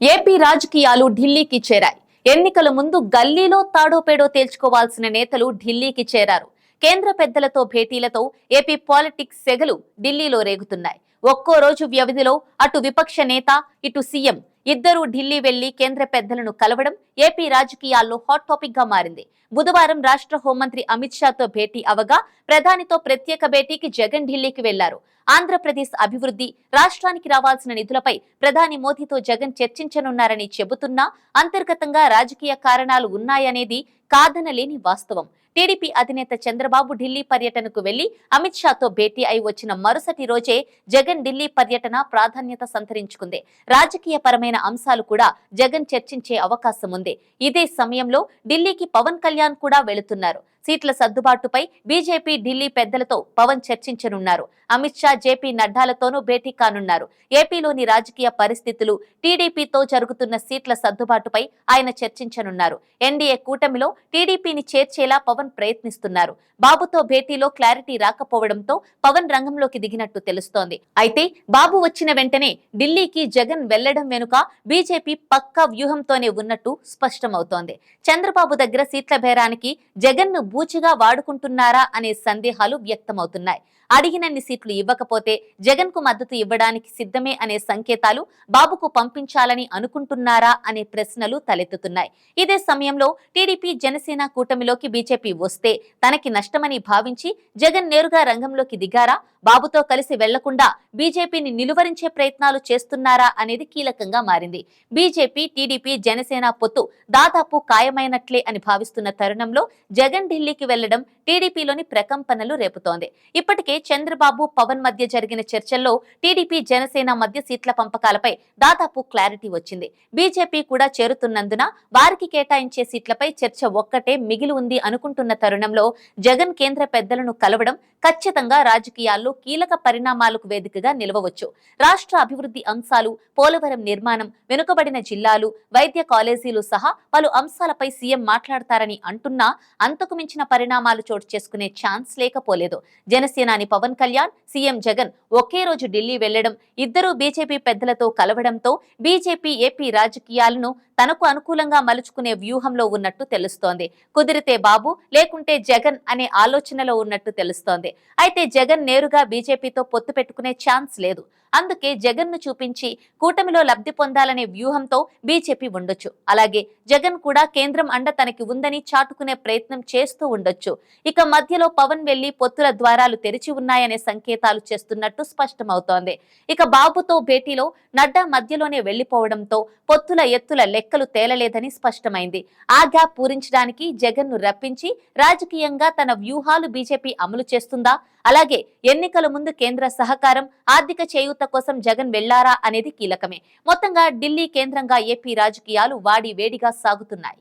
AP రాజకీయాలు ఢిల్లీకి చేరాయి. ఎన్నికల ముందు గల్లీలో తాడోపేడో తేల్చుకోవాల్సిన నేతలు ఢిల్లీకి చేరారు. కేంద్ర పెద్దలతో భేటీలతో ఏపీ పాలిటిక్స్ సెగలు ఢిల్లీలో రేగుతున్నాయి. ఒక్కో రోజు వ్యవధిలో అటు విపక్ష నేత ఇటు సీఎం ఇద్దరూ ఢిల్లీ వెళ్ళి కేంద్ర పెద్దలను కలవడం ఏపీ రాజకీయాల్లో హాట్ టాపిక్గా మారింది. బుధవారం రాష్ట్ర హోంమంత్రి అమిత్ షాతో భేటీ అవగా ప్రధానితో ప్రత్యేక భేటీకి జగన్ ఢిల్లీకి వెళ్ళారు. ఆంధ్రప్రదేశ్ అభివృద్ధి రాష్ట్రానికి రావాల్సిన నిధులపై ప్రధాని మోదీతో జగన్ చర్చించనున్నారని చెబుతున్నా అంతర్గతంగా రాజకీయ కారణాలు ఉన్నాయనేది కాదనలేని వాస్తవం. టీడీపీ అధినేత చంద్రబాబు ఢిల్లీ పర్యటనకు వెళ్ళి అమిత్ షాతో భేటీ అయి వచ్చిన మరుసటి రోజే జగన్ ఢిల్లీ పర్యటన ప్రాధాన్యత సంతరించుకుంది. రాజకీయ పరమైన అంశాలు కూడా జగన్ చర్చించే అవకాశం ఉంది ఇదే సమయంలో ఢిల్లీకి పవన్ కళ్యాణ్ కూడా వెళుతున్నారు. సీట్ల సర్దుబాటుపై బీజేపీ ఢిల్లీ పెద్దలతో పవన్ చర్చించనున్నారు. అమిత్ షా జేపీ నడ్డాలతోనూ భేటీ కానున్నారు. ఏపీలోని రాజకీయ పరిస్థితులు టీడీపీతో జరుగుతున్న సీట్ల సర్దుబాటుపై ఆయన చర్చించనున్నారు. ఎన్డీఏ కూటమిలో టీడీపీని చేర్చేలా పవన్ ప్రయత్నిస్తున్నారు. బాబుతో భేటీలో క్లారిటీ రాకపోవడంతో పవన్ రంగంలోకి దిగినట్టు తెలుస్తోంది. అయితే బాబు వచ్చిన వెంటనే ఢిల్లీకి జగన్ వెళ్ళడం వెనుక బీజేపీ పక్కా వ్యూహంతోనే ఉన్నట్టు స్పష్టమవుతోంది. చంద్రబాబు దగ్గర సీట్ల బేరానికి జగన్ను బూచిగా వాడుకుంటున్నారా అనే సందేహాలు వ్యక్తమవుతున్నాయి. అడిగినన్ని సీట్లు ఇవ్వకపోతే జగన్కు మద్దతు ఇవ్వడానికి సిద్ధమే అనే సంకేతాలు బాబుకు పంపించాలని అనుకుంటున్నారా అనే ప్రశ్నలు తలెత్తుతున్నాయి. ఇదే సమయంలో టీడీపీ జనసేన కూటమిలోకి బీజేపీ వస్తే తనకి నష్టమని భావించి జగన్ నేరుగా రంగంలోకి దిగారా? బాబుతో కలిసి వెళ్ళకుండా బీజేపీని నిలువరించే ప్రయత్నాలు చేస్తున్నారా అనేది కీలకంగా మారింది. బీజేపీ టీడీపీ జనసేన పొత్తు దాదాపు ఖాయమైనట్లే అని భావిస్తున్న తరుణంలో జగన్ ఢిల్లీకి వెళ్ళడం టీడీపీలోని ప్రకంపనలు రేపుతోంది. ఇప్పటికే చంద్రబాబు పవన్ మధ్య జరిగిన చర్చల్లో టీడీపీ జనసేన మధ్య సీట్ల పంపకాలపై దాదాపు క్లారిటీ వచ్చింది. బీజేపీ కూడా చేరుతున్నందున వారికి కేటాయించే సీట్లపై చర్చ ఒక్కటే మిగిలి ఉంది అనుకుంటున్న తరుణంలో జగన్ కేంద్ర పెద్దలను కలవడం ఖచ్చితంగా రాజకీయాల్లో కీలక పరిణామాలకు వేదికగా నిలవవచ్చు. రాష్ట్ర అభివృద్ధి అంశాలు పోలవరం నిర్మాణం వెనుకబడిన జిల్లాలు వైద్య కాలేజీలు సహా పలు అంశాలపై సీఎం మాట్లాడతారని అంటున్నా అంతకు ఆశించిన పరిణామాలు చోటు చేసుకునే ఛాన్స్ లేకపోలేదు. జనసేనాని పవన్ కళ్యాణ్ సీఎం జగన్ ఒకే రోజు ఢిల్లీ వెళ్ళడం ఇద్దరూ బీజేపీ పెద్దలతో కలవడంతో బీజేపీ ఏపీ రాజకీయాలను తనకు అనుకూలంగా మలుచుకునే వ్యూహంలో ఉన్నట్టు తెలుస్తోంది. కుదిరితే బాబు లేకుంటే జగన్ అనే ఆలోచనలో ఉన్నట్టు తెలుస్తోంది. అయితే జగన్ నేరుగా బీజేపీతో పొత్తు పెట్టుకునే ఛాన్స్ లేదు. అందుకే జగన్ను చూపించి కూటమిలో లబ్ధి పొందాలనే వ్యూహంతో బీజేపీ ఉండొచ్చు. అలాగే జగన్ కూడా కేంద్రం అండ తనకి ఉందని చాటుకునే ప్రయత్నం చేస్తూ ఉండొచ్చు. ఇక మధ్యలో పవన్ వెళ్ళి పొత్తుల ద్వారాలు తెరిచి ఉన్నాయనే సంకేతాలు చేస్తున్నట్టు స్పష్టమవుతోంది. ఇక బాబుతో భేటీలో నడ్డా మధ్యలోనే వెళ్ళిపోవడంతో పొత్తుల ఎత్తుల లెక్కలు తేలలేదని స్పష్టమైంది. ఆ గ్యాప్ పూరించడానికి జగన్ను రప్పించి రాజకీయంగా తన వ్యూహాలు బీజేపీ అమలు చేస్తుందా? అలాగే ఎన్నికల ముందు కేంద్ర సహకారం ఆర్థిక చేయూత కోసం జగన్ వెళ్ళారా అనేది కీలకమే. మొత్తంగా ఢిల్లీ కేంద్రంగా ఏపీ రాజకీయాలు వాడి వేడిగా సాగుతున్నాయి.